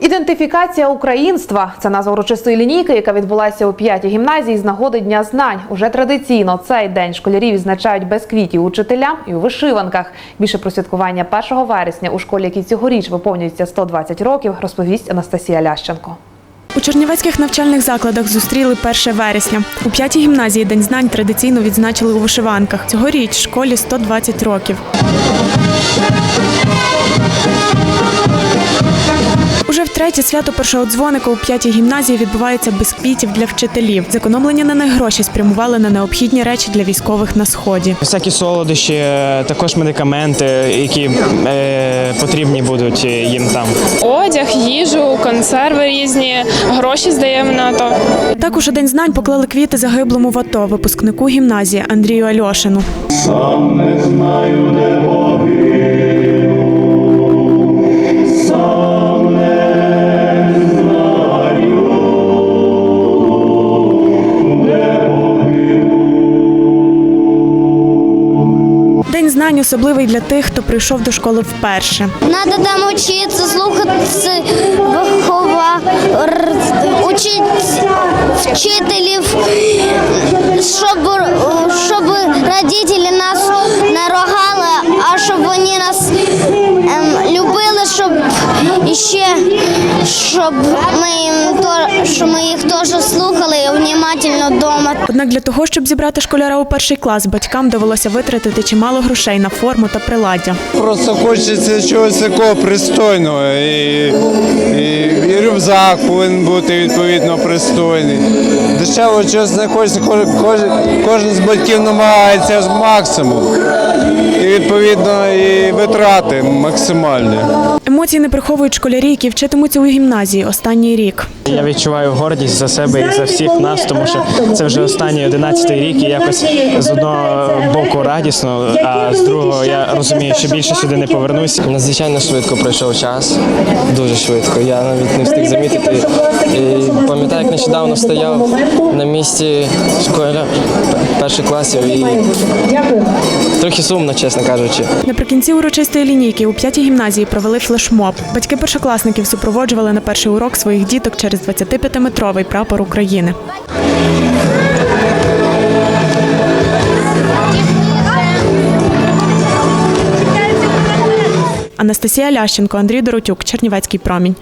Ідентифікація українства це назва урочистої лінійки, яка відбулася у п'ятій гімназії з нагоди Дня знань. Уже традиційно цей день школярі відзначають без квітів учителям і у вишиванках. Більше про святкування 1 вересня у школі, якій цьогоріч виповнюється 120 років, розповість Анастасія Лященко. У чернівецьких навчальних закладах зустріли 1 вересня. У п'ятій гімназії День знань традиційно відзначили у вишиванках. Цьогоріч школі 120 років. Уже втретє свято першого дзвоника у п'ятій гімназії відбувається без квітів для вчителів. Зекономлені на них гроші спрямували на необхідні речі для військових на сході. Всякі солодощі, е, також медикаменти, які е, потрібні будуть їм там. Одяг, їжу, консерви різні, гроші здаємо на то. Також у день знань поклали квіти загиблому в АТО, випускнику гімназії Андрію Альошину. День знань особливий для тих, хто прийшов до школи вперше. Надо там учиться, слухатися вихова, учить вчителів, щоб, щоб родителі нас не рогали, а щоб вони нас ем, любили, щоб іще, щоб ми, їм то, щоб ми їх теж слухали і. Однак для того, щоб зібрати школяра у перший клас, батькам довелося витратити чимало грошей на форму та приладдя. Просто хочеться чогось такого пристойного. І, і, і рюкзак повинен бути відповідно пристойний. Дешево чогось не хочеться, кожен, кожен з батьків намагається максимум. І відповідно і витрати максимальні. Емоції не приховують школярі, які вчитимуться у гімназії останній рік. Я відчуваю гордість за себе і за всіх нас, тому що це вже останній 11 рік, і якось з одного боку радісно, а з другого я розумію, що більше сюди не повернуся. Надзвичайно швидко пройшов час, дуже швидко. Я навіть не встиг замітити. І пам'ятаю, як нещодавно стояв на місці школя перших класів і трохи сумно, чесно кажучи. Наприкінці урочистої лінійки у п'ятій гімназії провели флешмоб. Батьки першокласників супроводжували на перший урок своїх діток через 25-метровий прапор України. Анастасія Лященко, Андрій Доротюк, Чернівецький промінь.